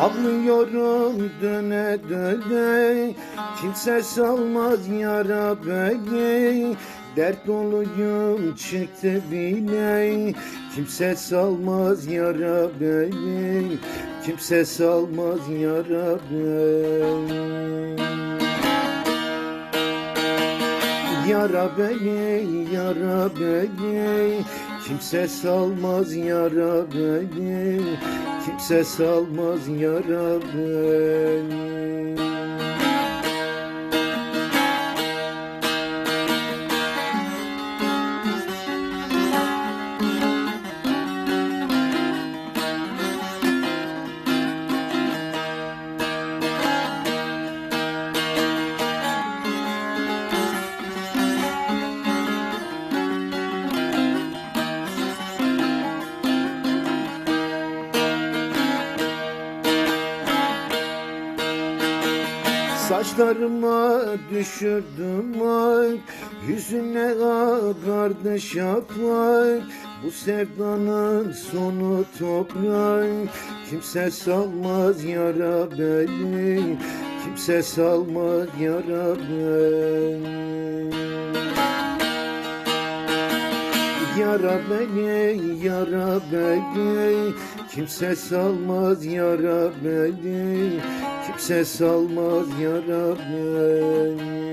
Ağlıyorum döne döne Kimse salmaz yara beni. Dert doluyum çıktı bile Kimse salmaz yara beni. Kimse salmaz yara beni Yara beni, yara beni Kimse salmaz yara beni Kimse salmaz yara beni Saçlarıma düşürdüm ay Yüzüne akardı şafak Bu sevdanın sonu toprak Kimse salmaz yara beni Kimse salmaz yara beni Yara beni, yara beni Kimse salmaz yara beni Kimse salmaz yara beni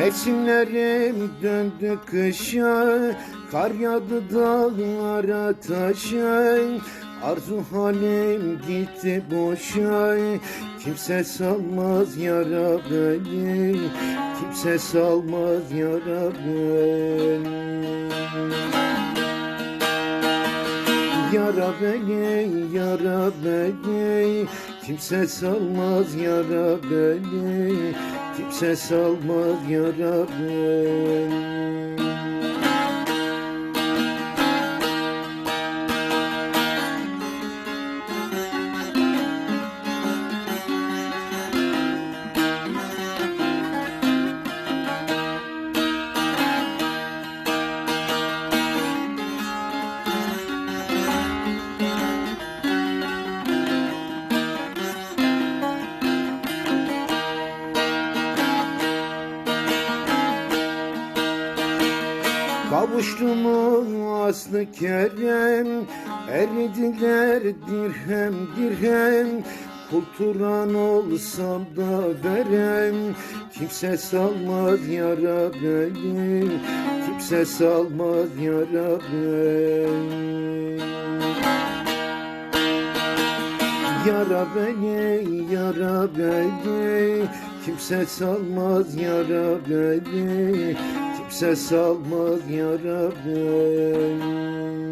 Mevsimlerim döndü kışa Kar yağdı dağlara taşa. Arzu halim gitti boşa Kimse salmaz yara beni Kimse salmaz yara beni Yara beni, yara beni. Kimse salmaz yara beni. Kimse salmaz yara beni Kavuştumun aslı kerem Eridiler dirhem dirhem. Kulturan olsam da verem Kimse salmaz yara beni. Kimse salmaz yara beni. Yara beni, yara beni. Kimse salmaz yara beni Kimse salmaz yara beni